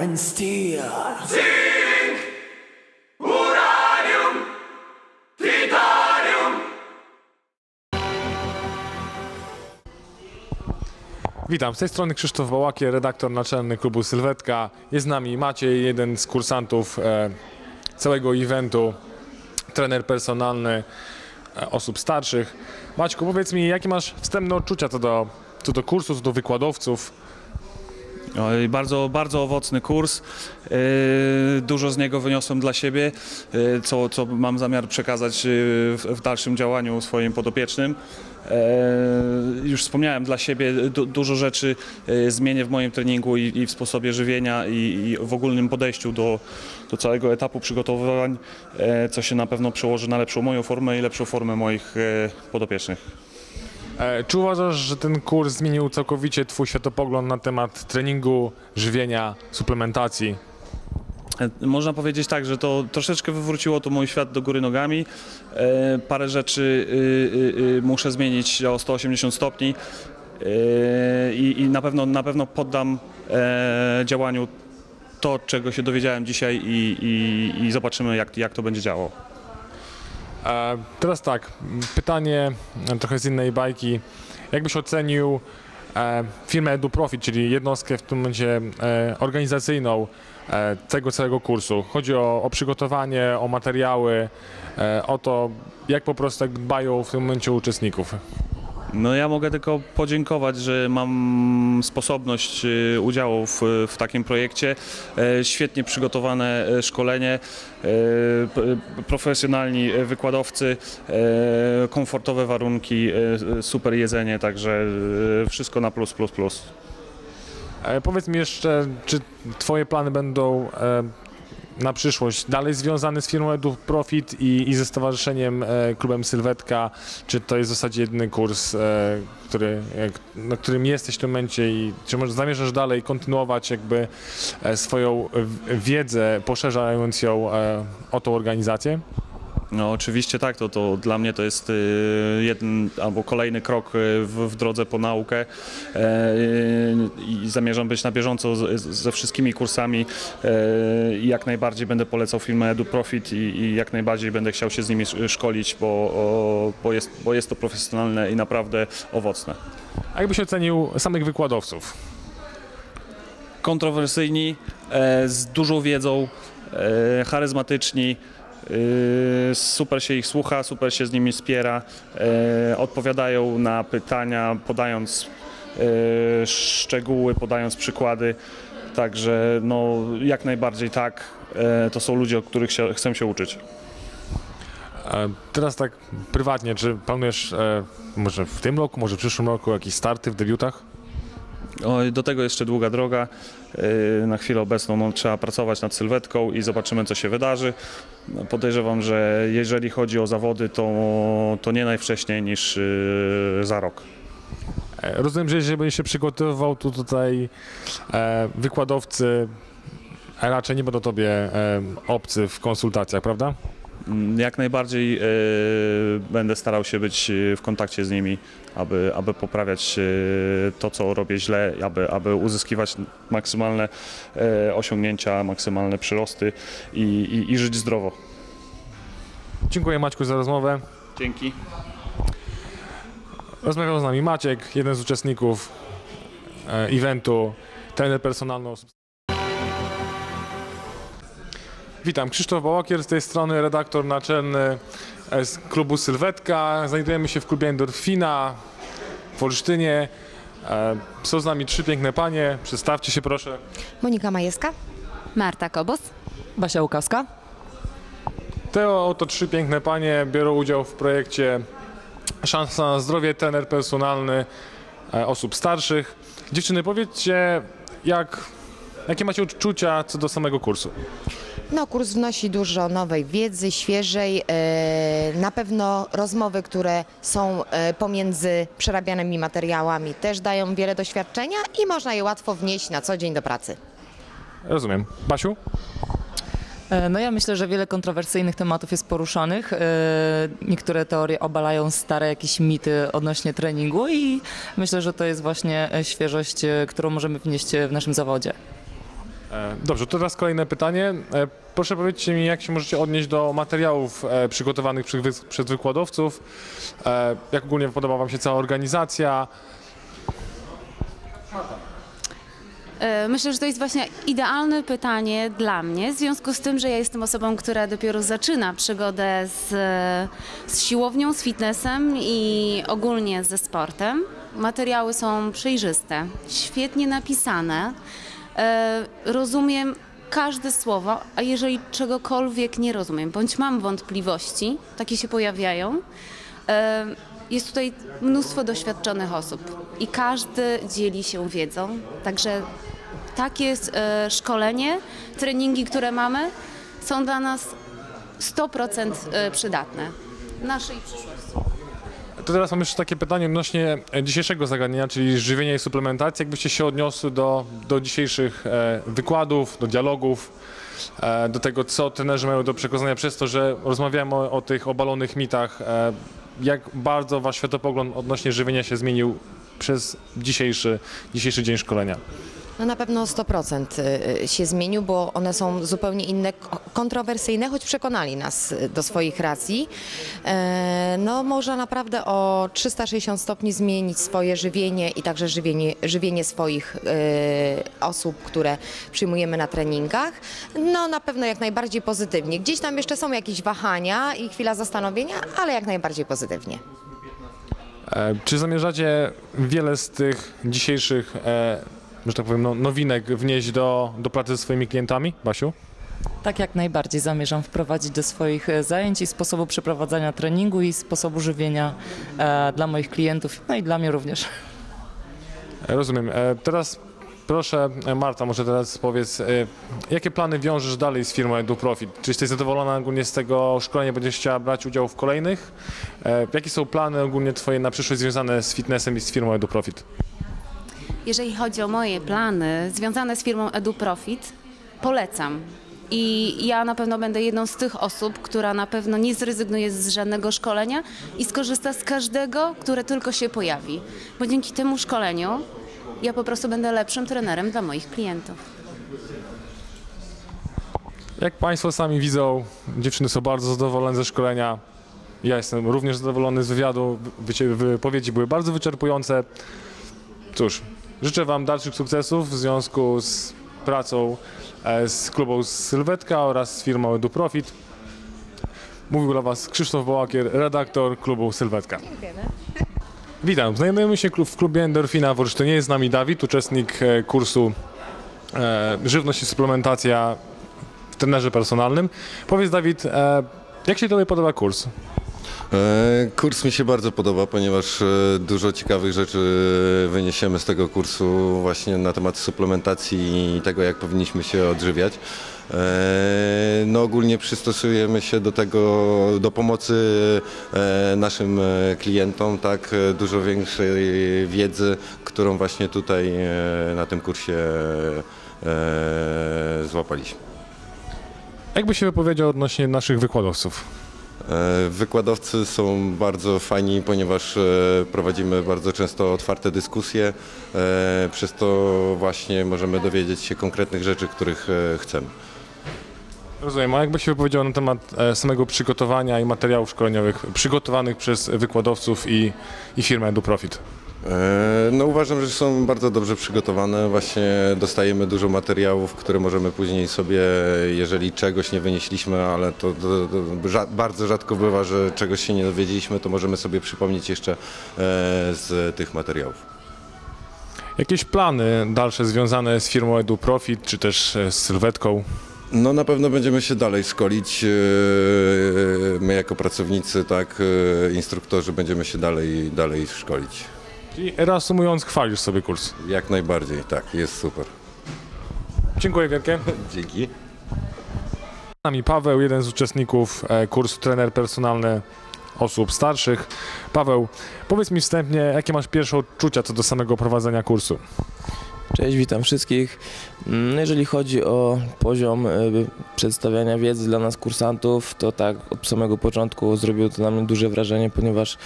And steel. Witam, z tej strony Krzysztof Bałakier, redaktor naczelny klubu Sylwetka. Jest z nami Maciej, jeden z kursantów e, całego eventu, trener personalny e, osób starszych. Maćku, powiedz mi, jakie masz wstępne odczucia co do, co do kursu, co do wykładowców? Bardzo, bardzo owocny kurs. Yy, Dużo z niego wyniosłem dla siebie, yy, co, co mam zamiar przekazać yy, w, w dalszym działaniu swoim podopiecznym. Już wspomniałem dla siebie, du, dużo rzeczy zmienię w moim treningu i, i w sposobie żywienia i, i w ogólnym podejściu do, do całego etapu przygotowywań, yy, co się na pewno przełoży na lepszą moją formę i lepszą formę moich podopiecznych. E, Czy uważasz, że ten kurs zmienił całkowicie Twój światopogląd na temat treningu, żywienia, suplementacji? E, Można powiedzieć tak, że to troszeczkę wywróciło to mój świat do góry nogami. E, parę rzeczy y, y, y, muszę zmienić o 180 stopni i, na, pewno, na pewno poddam działaniu to, czego się dowiedziałem dzisiaj i, i, i zobaczymy, jak, jak to będzie działało. E, Teraz tak, pytanie e, trochę z innej bajki. Jakbyś ocenił e, firmę EduProfit, czyli jednostkę w tym momencie organizacyjną tego całego kursu? Chodzi o, o przygotowanie, o materiały, o to, jak po prostu tak dbają w tym momencie uczestników. No ja mogę tylko podziękować, że mam sposobność y, udziału w, w takim projekcie. E, Świetnie przygotowane e, szkolenie, e, profesjonalni wykładowcy, komfortowe warunki, super jedzenie, także wszystko na plus, plus, plus. Powiedz mi jeszcze, czy Twoje plany będą na przyszłość dalej związane z firmą EduProfit i, i ze stowarzyszeniem e, klubem Sylwetka? Czy to jest w zasadzie jedyny kurs, e, który, jak, na którym jesteś w tym momencie i czy może zamierzasz dalej kontynuować jakby e, swoją wiedzę, poszerzając ją e, o tą organizację? No oczywiście tak, to, to dla mnie to jest y, jeden albo kolejny krok y, w, w drodze po naukę e, i zamierzam być na bieżąco z, ze wszystkimi kursami e, i jak najbardziej będę polecał firmę EduProfit i, i jak najbardziej będę chciał się z nimi sz- szkolić, bo, o, bo, jest, bo jest to profesjonalne i naprawdę owocne. A jakbyś ocenił samych wykładowców? kontrowersyjni, e, z dużą wiedzą, charyzmatyczni. E, Super się ich słucha, super się z nimi wspiera, e, odpowiadają na pytania, podając e, szczegóły, podając przykłady. Także no, jak najbardziej tak, to są ludzie, od których się, chcę się uczyć. Teraz tak prywatnie, czy planujesz e, może w tym roku, może w przyszłym roku jakieś starty w debiutach? Do tego jeszcze długa droga. Yy, Na chwilę obecną no, trzeba pracować nad sylwetką i zobaczymy, co się wydarzy. No, Podejrzewam, że jeżeli chodzi o zawody, to, to nie najwcześniej niż yy, za rok. Rozumiem, że jeżeli będziesz się przygotowywał, to tutaj e, wykładowcy raczej nie będą tobie e, obcy w konsultacjach, prawda? Mm, Jak najbardziej yy, będę starał się być yy, w kontakcie z nimi, aby, aby poprawiać yy, to, co robię źle, aby, aby uzyskiwać maksymalne osiągnięcia, maksymalne przyrosty i, i, i żyć zdrowo. Dziękuję Maćku za rozmowę. Dzięki. Rozmawiał z nami Maciek, jeden z uczestników e, eventu, trener personalny Witam, Krzysztof Bałakier z tej strony, redaktor naczelny z klubu Sylwetka. Znajdujemy się w klubie Endorfina w Olsztynie. E, Są z nami trzy piękne panie. Przedstawcie się proszę. Monika Majewska. Marta Kobos. Basia Łukawska. Te oto trzy piękne panie biorą udział w projekcie Szansa na zdrowie, trener personalny e, osób starszych. Dziewczyny, powiedzcie, jak, jakie macie odczucia co do samego kursu? No, kurs wnosi dużo nowej wiedzy, świeżej. e, Na pewno rozmowy, które są e, pomiędzy przerabianymi materiałami też dają wiele doświadczenia i można je łatwo wnieść na co dzień do pracy. Rozumiem. Basiu? E, No ja myślę, że wiele kontrowersyjnych tematów jest poruszanych. Niektóre teorie obalają stare jakieś mity odnośnie treningu i myślę, że to jest właśnie świeżość, którą możemy wnieść w naszym zawodzie. E, Dobrze, to teraz kolejne pytanie. E, Proszę powiedzcie mi, jak się możecie odnieść do materiałów e, przygotowanych przez, wy- przez wykładowców? Jak ogólnie podoba Wam się cała organizacja? Myślę, że to jest właśnie idealne pytanie dla mnie, w związku z tym, że ja jestem osobą, która dopiero zaczyna przygodę z, z siłownią, z fitnessem i ogólnie ze sportem. Materiały są przejrzyste, świetnie napisane. E, Rozumiem każde słowo, a jeżeli czegokolwiek nie rozumiem, bądź mam wątpliwości, takie się pojawiają, e, jest tutaj mnóstwo doświadczonych osób i każdy dzieli się wiedzą. Także takie szkolenie, treningi, które mamy, są dla nas 100% e, przydatne. Naszej przyszłości. To teraz mam jeszcze takie pytanie odnośnie e, dzisiejszego zagadnienia, czyli żywienia i suplementacji. Jakbyście się odniosły do, do dzisiejszych e, wykładów, do dialogów, e, do tego, co trenerzy mają do przekazania przez to, że rozmawiamy o, o tych obalonych mitach. Jak bardzo wasz światopogląd odnośnie żywienia się zmienił przez dzisiejszy, dzisiejszy dzień szkolenia? No na pewno 100% y, się zmienił, bo one są zupełnie inne, kontrowersyjne, choć przekonali nas y, do swoich racji. E, No można naprawdę o 360 stopni zmienić swoje żywienie i także żywienie, żywienie swoich y, osób, które przyjmujemy na treningach. No na pewno jak najbardziej pozytywnie. Gdzieś tam jeszcze są jakieś wahania i chwila zastanowienia, ale jak najbardziej pozytywnie. E, Czy zamierzacie wiele z tych dzisiejszych, e, że tak powiem, no, nowinek wnieść do, do pracy ze swoimi klientami, Basiu? Tak jak najbardziej zamierzam wprowadzić do swoich e, zajęć i sposobu przeprowadzania treningu i sposobu żywienia e, dla moich klientów, no i dla mnie również. Rozumiem. E, Teraz proszę, e, Marta, może teraz powiedz, e, jakie plany wiążesz dalej z firmą EduProfit? Czy jesteś zadowolona ogólnie z tego szkolenia, będziesz chciała brać udział w kolejnych? E, Jakie są plany ogólnie twoje na przyszłość związane z fitnessem i z firmą EduProfit? Jeżeli chodzi o moje plany związane z firmą EduProfit, polecam. I ja na pewno będę jedną z tych osób, która na pewno nie zrezygnuje z żadnego szkolenia i skorzysta z każdego, które tylko się pojawi. Bo dzięki temu szkoleniu ja po prostu będę lepszym trenerem dla moich klientów. Jak Państwo sami widzą, dziewczyny są bardzo zadowolone ze szkolenia. Ja jestem również zadowolony z wywiadu. Wypowiedzi były bardzo wyczerpujące. Cóż, życzę Wam dalszych sukcesów w związku z pracą e, z klubą Sylwetka oraz z firmą EduProfit. Mówił dla Was Krzysztof Bołakier, redaktor klubu Sylwetka. Witam, znajdujemy się w klubie Endorfina w Olsztynie. Jest z nami Dawid, uczestnik e, kursu e, Żywność i suplementacja w trenerze personalnym. Powiedz Dawid, jak się Tobie podoba kurs? E, Kurs mi się bardzo podoba, ponieważ e, dużo ciekawych rzeczy wyniesiemy z tego kursu właśnie na temat suplementacji i tego, jak powinniśmy się odżywiać. E, No ogólnie przystosujemy się do tego, do pomocy naszym klientom, tak, dużo większej wiedzy, którą właśnie tutaj na tym kursie złapaliśmy. Jakby się wypowiedział odnośnie naszych wykładowców? E, Wykładowcy są bardzo fajni, ponieważ e, prowadzimy bardzo często otwarte dyskusje. e, Przez to właśnie możemy dowiedzieć się konkretnych rzeczy, których chcemy. Rozumiem, a jakby się wypowiedział na temat samego przygotowania i materiałów szkoleniowych przygotowanych przez wykładowców i, i firmę EduProfit? E, No uważam, że są bardzo dobrze przygotowane. Właśnie dostajemy dużo materiałów, które możemy później sobie, jeżeli czegoś nie wynieśliśmy, ale to, to, to bardzo rzadko bywa, że czegoś się nie dowiedzieliśmy, to możemy sobie przypomnieć jeszcze e, z tych materiałów. Jakieś plany dalsze związane z firmą EduProfit, czy też e, z Sylwetką? No na pewno będziemy się dalej szkolić. e, My jako pracownicy, tak, instruktorzy będziemy się dalej, dalej szkolić. Czyli reasumując, chwalisz sobie kurs. Jak najbardziej, tak, jest super. Dziękuję wielkie. Dzięki. Z nami Paweł, jeden z uczestników e, kursu trener personalny osób starszych. Paweł, powiedz mi wstępnie, jakie masz pierwsze odczucia co do samego prowadzenia kursu? Cześć, witam wszystkich. Mm, Jeżeli chodzi o poziom y, przedstawiania wiedzy dla nas kursantów, to tak od samego początku zrobiło to na mnie duże wrażenie, ponieważ y,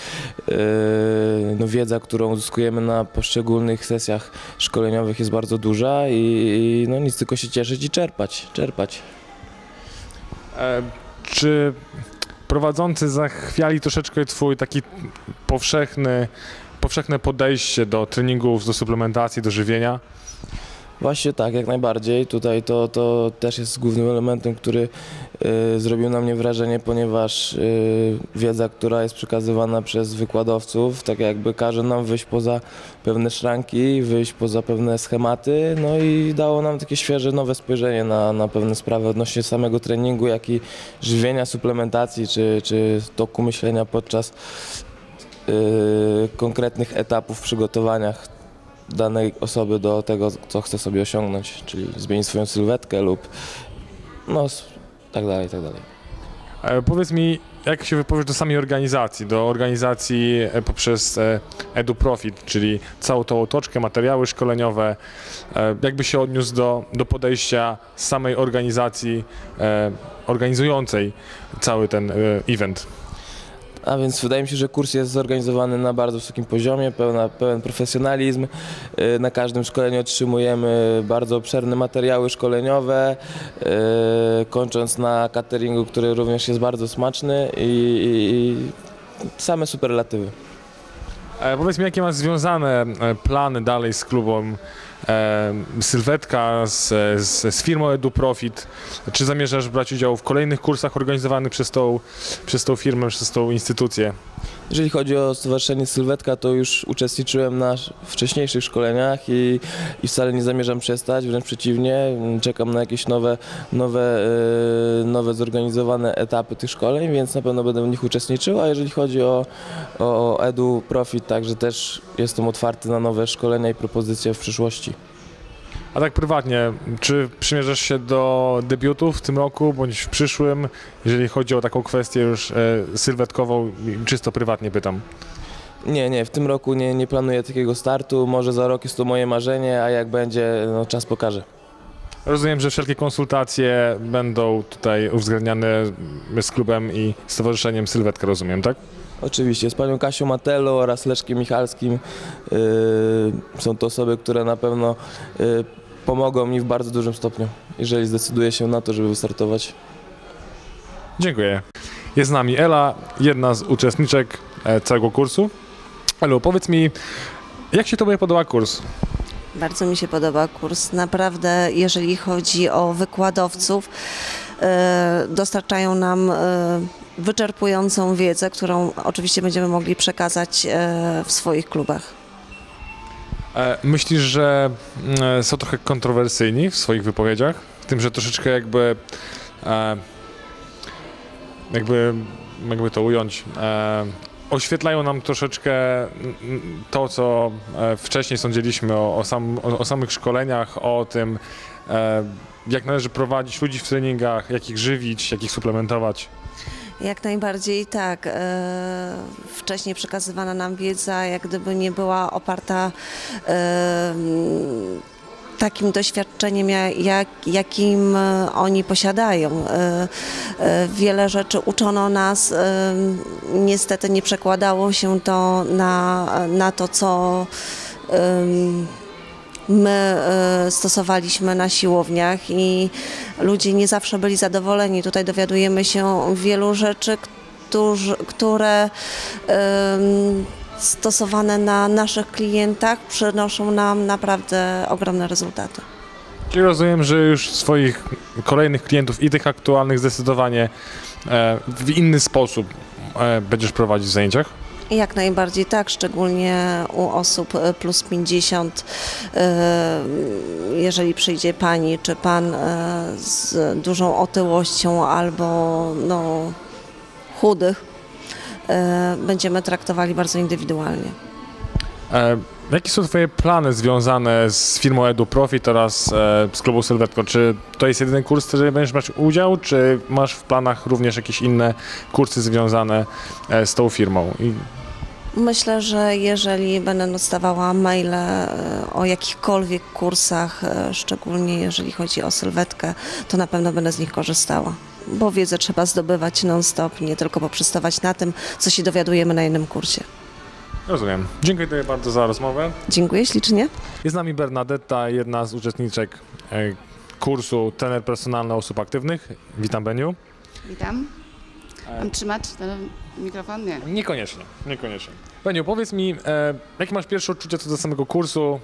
no, wiedza, którą uzyskujemy na poszczególnych sesjach szkoleniowych jest bardzo duża i, i no, nic tylko się cieszyć i czerpać, czerpać. E, Czy prowadzący zachwiali troszeczkę twój taki powszechny, powszechne podejście do treningów, do suplementacji, do żywienia? Właśnie tak, jak najbardziej. Tutaj to, to też jest głównym elementem, który y, zrobił na mnie wrażenie, ponieważ y, wiedza, która jest przekazywana przez wykładowców, tak jakby każe nam wyjść poza pewne szranki, wyjść poza pewne schematy, no i dało nam takie świeże, nowe spojrzenie na, na pewne sprawy odnośnie samego treningu, jak i żywienia, suplementacji, czy, czy toku myślenia podczas konkretnych etapów w przygotowaniach danej osoby do tego, co chce sobie osiągnąć, czyli zmienić swoją sylwetkę lub no tak dalej, tak dalej. E, Powiedz mi, jak się wypowiesz do samej organizacji, do organizacji e, poprzez e, EduProfit, czyli całą tą otoczkę, materiały szkoleniowe, jakby się odniósł do, do podejścia samej organizacji organizującej cały ten event? A więc wydaje mi się, że kurs jest zorganizowany na bardzo wysokim poziomie, pełna, pełen profesjonalizm. Y, Na każdym szkoleniu otrzymujemy bardzo obszerne materiały szkoleniowe, y, kończąc na cateringu, który również jest bardzo smaczny i, i, i same superlatywy. E, Powiedz mi, jakie masz związane e, plany dalej z klubem e, Sylwetka, z, z, z firmą EduProfit? Czy zamierzasz brać udział w kolejnych kursach organizowanych przez tą, przez tą firmę, przez tą instytucję? Jeżeli chodzi o Stowarzyszenie Sylwetka, to już uczestniczyłem na sz- wcześniejszych szkoleniach i, i wcale nie zamierzam przestać, wręcz przeciwnie, czekam na jakieś nowe, nowe, e, nowe zorganizowane etapy tych szkoleń, więc na pewno będę w nich uczestniczył, a jeżeli chodzi o, o Edu Profit, także też jestem otwarty na nowe szkolenia i propozycje w przyszłości. A tak prywatnie, czy przymierzasz się do debiutów w tym roku bądź w przyszłym, jeżeli chodzi o taką kwestię już e, sylwetkową, czysto prywatnie pytam? Nie, nie, w tym roku nie, nie planuję takiego startu, może za rok jest to moje marzenie, a jak będzie, no, czas pokaże. Rozumiem, że wszelkie konsultacje będą tutaj uwzględniane z klubem i stowarzyszeniem Sylwetka, rozumiem, tak? Oczywiście, z panią Kasią Matello oraz Leszkiem Michalskim. Yy, są to osoby, które na pewno yy, pomogą mi w bardzo dużym stopniu, jeżeli zdecyduję się na to, żeby wystartować. Dziękuję. Jest z nami Ela, jedna z uczestniczek e, całego kursu. Elu, powiedz mi, jak się Tobie podoba kurs? Bardzo mi się podoba kurs. Naprawdę, jeżeli chodzi o wykładowców, e, dostarczają nam e, wyczerpującą wiedzę, którą oczywiście będziemy mogli przekazać w swoich klubach. E, Myślisz, że mm, są trochę kontrowersyjni w swoich wypowiedziach? W tym, że troszeczkę jakby e, jakby, jakby to ująć, e, oświetlają nam troszeczkę mm, to, co e, wcześniej sądziliśmy o, o, sam, o, o samych szkoleniach, o tym, e, jak należy prowadzić ludzi w treningach, jak ich żywić, jak ich suplementować. Jak najbardziej tak. E, wcześniej przekazywana nam wiedza, jak gdyby nie była oparta e, takim doświadczeniem, ja- jak, jakim e, oni posiadają. Wiele rzeczy uczono nas, niestety nie przekładało się to na, na to, co my e, stosowaliśmy na siłowniach i ludzie nie zawsze byli zadowoleni. Tutaj dowiadujemy się wielu rzeczy, które stosowane na naszych klientach przynoszą nam naprawdę ogromne rezultaty. Czyli rozumiem, że już swoich kolejnych klientów i tych aktualnych zdecydowanie e, w inny sposób e, będziesz prowadzić w zajęciach? Jak najbardziej tak, szczególnie u osób e, plus 50. e, Jeżeli przyjdzie pani czy pan e, z dużą otyłością albo no, chudych, będziemy traktowali bardzo indywidualnie. Jakie są Twoje plany związane z firmą EduProfit oraz z klubu Sylwetko? Czy to jest jedyny kurs, w którym będziesz brać udział, czy masz w planach również jakieś inne kursy związane z tą firmą? Myślę, że jeżeli będę dostawała maile e, o jakichkolwiek kursach, e, szczególnie jeżeli chodzi o sylwetkę, to na pewno będę z nich korzystała. Bo wiedzę trzeba zdobywać non-stop, nie tylko poprzestawać na tym, co się dowiadujemy na jednym kursie. Rozumiem. Dziękuję bardzo za rozmowę. Dziękuję ślicznie. Jest z nami Bernadetta, jedna z uczestniczek e, kursu trener personalny osób aktywnych. Witam Beniu. Witam. Mam trzymać ten mikrofon? Nie. Niekoniecznie, niekoniecznie. Beniu, powiedz mi, e, jakie masz pierwsze odczucia co do samego kursu?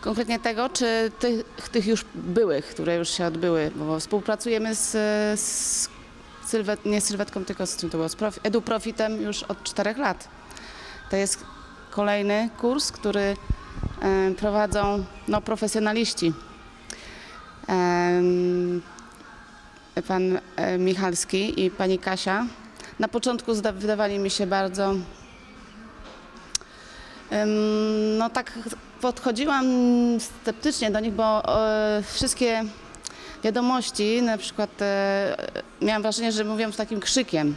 Konkretnie tego, czy tych, tych już byłych, które już się odbyły, bo współpracujemy z, z sylwet, nie z sylwetką, tylko z czym to było, z profi, EduProfitem już od czterech lat. To jest kolejny kurs, który e, prowadzą no, profesjonaliści. Em, pan e, Michalski i pani Kasia. Na początku wydawali mi się bardzo. No tak podchodziłam sceptycznie do nich, bo e, wszystkie wiadomości, na przykład e, miałam wrażenie, że mówią z takim krzykiem.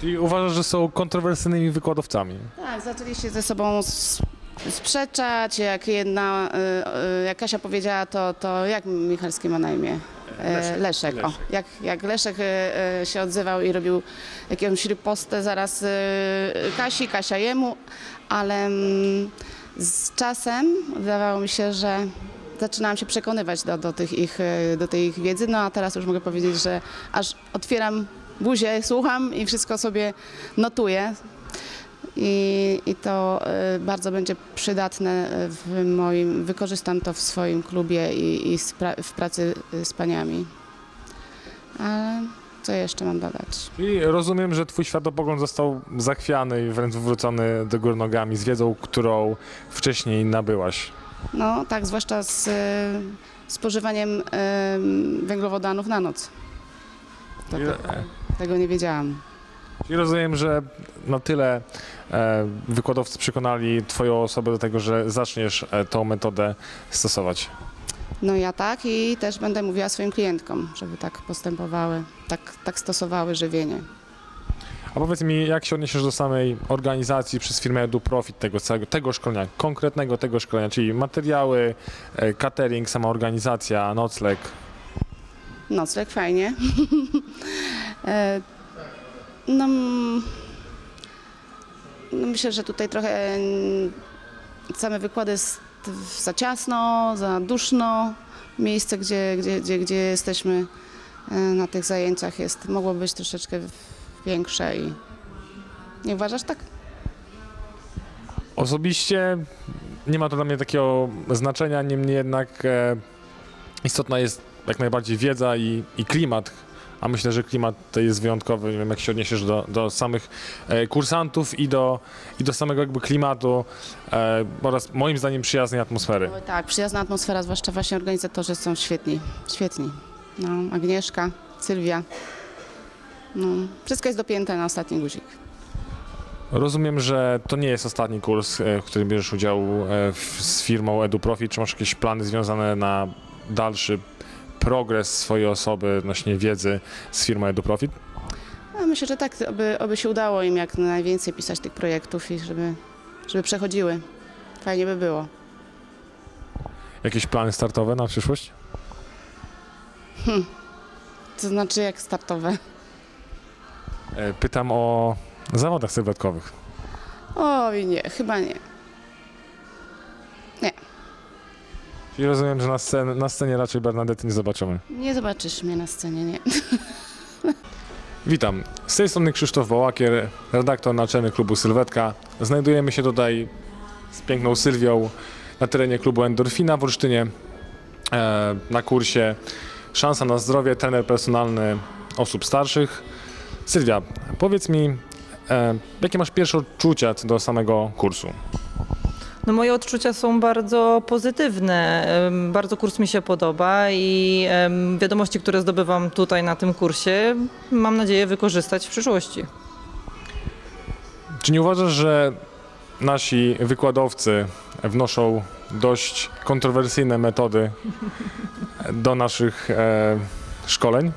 Czyli uważasz, że są kontrowersyjnymi wykładowcami? Tak, zaczęli się ze sobą sprzeczać, jak jedna, jak Kasia powiedziała, to, to jak Michalski ma na imię? E, Leszek. O, jak, jak Leszek y, y, się odzywał i robił jakąś ripostę zaraz Kasi, Kasia jemu, ale mm, z czasem wydawało mi się, że zaczynałam się przekonywać do, do, tych ich, do tej ich wiedzy, no a teraz już mogę powiedzieć, że aż otwieram buzię, słucham i wszystko sobie notuję. I, I to y, bardzo będzie przydatne w moim, wykorzystam to w swoim klubie i, i w pracy y, z paniami. Ale co jeszcze mam dodać? I rozumiem, że twój światopogląd został zachwiany i wręcz wywrócony do góry nogami z wiedzą, którą wcześniej nabyłaś. No tak, zwłaszcza z y, spożywaniem węglowodanów na noc. To, to, tego nie wiedziałam. I rozumiem, że na tyle e, wykładowcy przekonali twoją osobę do tego, że zaczniesz e, tą metodę stosować. No ja tak i też będę mówiła swoim klientkom, żeby tak postępowały, tak, tak stosowały żywienie. A powiedz mi, jak się odniesiesz do samej organizacji przez firmę EduProfit tego całego, tego szkolenia, konkretnego tego szkolenia, czyli materiały, e, catering, sama organizacja, nocleg. Nocleg fajnie. No, mm, no myślę, że tutaj trochę mm, same wykłady za ciasno, za duszno. Miejsce, gdzie, gdzie, gdzie, gdzie jesteśmy e, na tych zajęciach jest, mogło być troszeczkę większe i nie uważasz tak? Osobiście nie ma to dla mnie takiego znaczenia, niemniej jednak e, istotna jest jak najbardziej wiedza i, i klimat, a myślę, że klimat to jest wyjątkowy, nie wiem jak się odniesiesz do, do samych e, kursantów i do, i do samego jakby klimatu e, oraz moim zdaniem przyjaznej atmosfery. Oj, Tak, przyjazna atmosfera, zwłaszcza właśnie organizatorzy są świetni, świetni. No, Agnieszka, Sylwia. No, wszystko jest dopięte na ostatni guzik. Rozumiem, że to nie jest ostatni kurs, e, w którym bierzesz udział e, w, z firmą EduProfit. Czy masz jakieś plany związane na dalszy progres swojej osoby odnośnie wiedzy z firmą EduProfit? Myślę, że tak, aby, aby się udało im jak najwięcej pisać tych projektów i żeby, żeby przechodziły. Fajnie by było. Jakieś plany startowe na przyszłość? To znaczy jak startowe. E, Pytam o zawodach sylwetkowych. Oj nie, chyba nie. Czyli rozumiem, że na, scen- na scenie raczej Bernadety nie zobaczymy. Nie zobaczysz mnie na scenie, nie. Witam. Z tej strony Krzysztof Wołakier, redaktor naczelny klubu Sylwetka. Znajdujemy się tutaj z piękną Sylwią na terenie klubu Endorfina w Olsztynie e, na kursie Szansa na zdrowie, trener personalny osób starszych. Sylwia, powiedz mi, e, jakie masz pierwsze odczucia co do samego kursu? No moje odczucia są bardzo pozytywne. Bardzo kurs mi się podoba i wiadomości, które zdobywam tutaj na tym kursie, mam nadzieję wykorzystać w przyszłości. Czy nie uważasz, że nasi wykładowcy wnoszą dość kontrowersyjne metody do naszych e, szkoleń?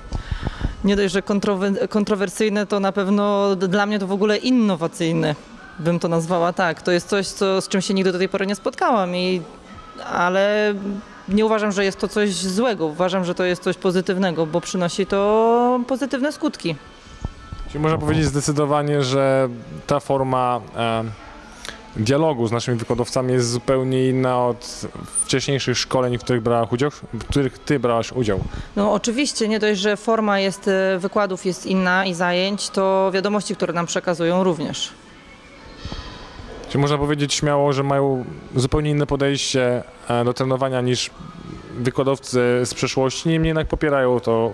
Nie dość, że kontrowe- kontrowersyjne, to na pewno dla mnie to w ogóle innowacyjne. Bym to nazwała tak. To jest coś, co, z czym się nigdy do tej pory nie spotkałam, i, ale nie uważam, że jest to coś złego. Uważam, że to jest coś pozytywnego, bo przynosi to pozytywne skutki. Czyli można powiedzieć zdecydowanie, że ta forma e, dialogu z naszymi wykładowcami jest zupełnie inna od wcześniejszych szkoleń, w których brałeś udział, w których ty brałaś udział. No oczywiście, nie dość, że forma jest, e, wykładów jest inna i zajęć, to wiadomości, które nam przekazują również. Czy można powiedzieć śmiało, że mają zupełnie inne podejście e, do trenowania niż wykładowcy z przeszłości, niemniej jednak popierają to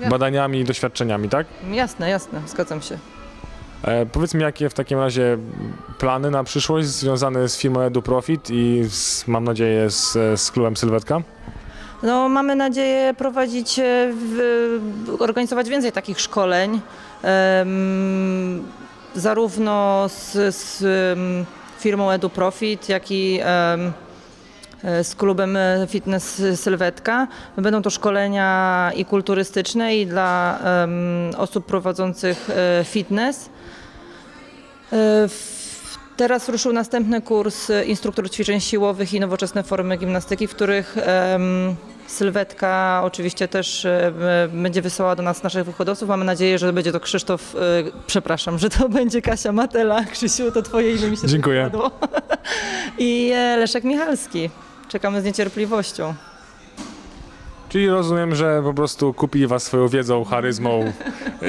e, badaniami i doświadczeniami, tak? Jasne, jasne, zgadzam się. E, powiedz mi, jakie w takim razie plany na przyszłość związane z firmą EduProfit i z, mam nadzieję z, z klubem Sylwetka? No, mamy nadzieję prowadzić, e, w, organizować więcej takich szkoleń, zarówno z, z firmą EduProfit, jak i e, z klubem fitness Sylwetka. Będą to szkolenia i kulturystyczne, i dla osób prowadzących e, fitness. E, Teraz ruszył następny kurs instruktor ćwiczeń siłowych i nowoczesne formy gimnastyki, w których Sylwetka oczywiście też e, będzie wysyłała do nas naszych wykładowców. Mamy nadzieję, że będzie to Krzysztof, e, przepraszam, że to będzie Kasia Matela. Krzysiu, to twoje imię mi się Dziękuję. wypadło. I e, Leszek Michalski. Czekamy z niecierpliwością. Czyli rozumiem, że po prostu kupili was swoją wiedzą, charyzmą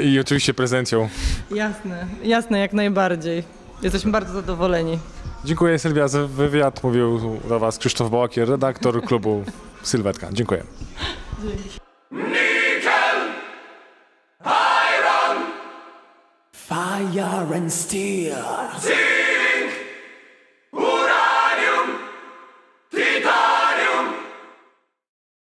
i oczywiście prezencją. Jasne, jasne, jak najbardziej. Jesteśmy bardzo zadowoleni. Dziękuję Sylwia za wywiad. Mówił do was Krzysztof Bałakier, redaktor klubu Sylwetka. Dziękuję. Fire and steel.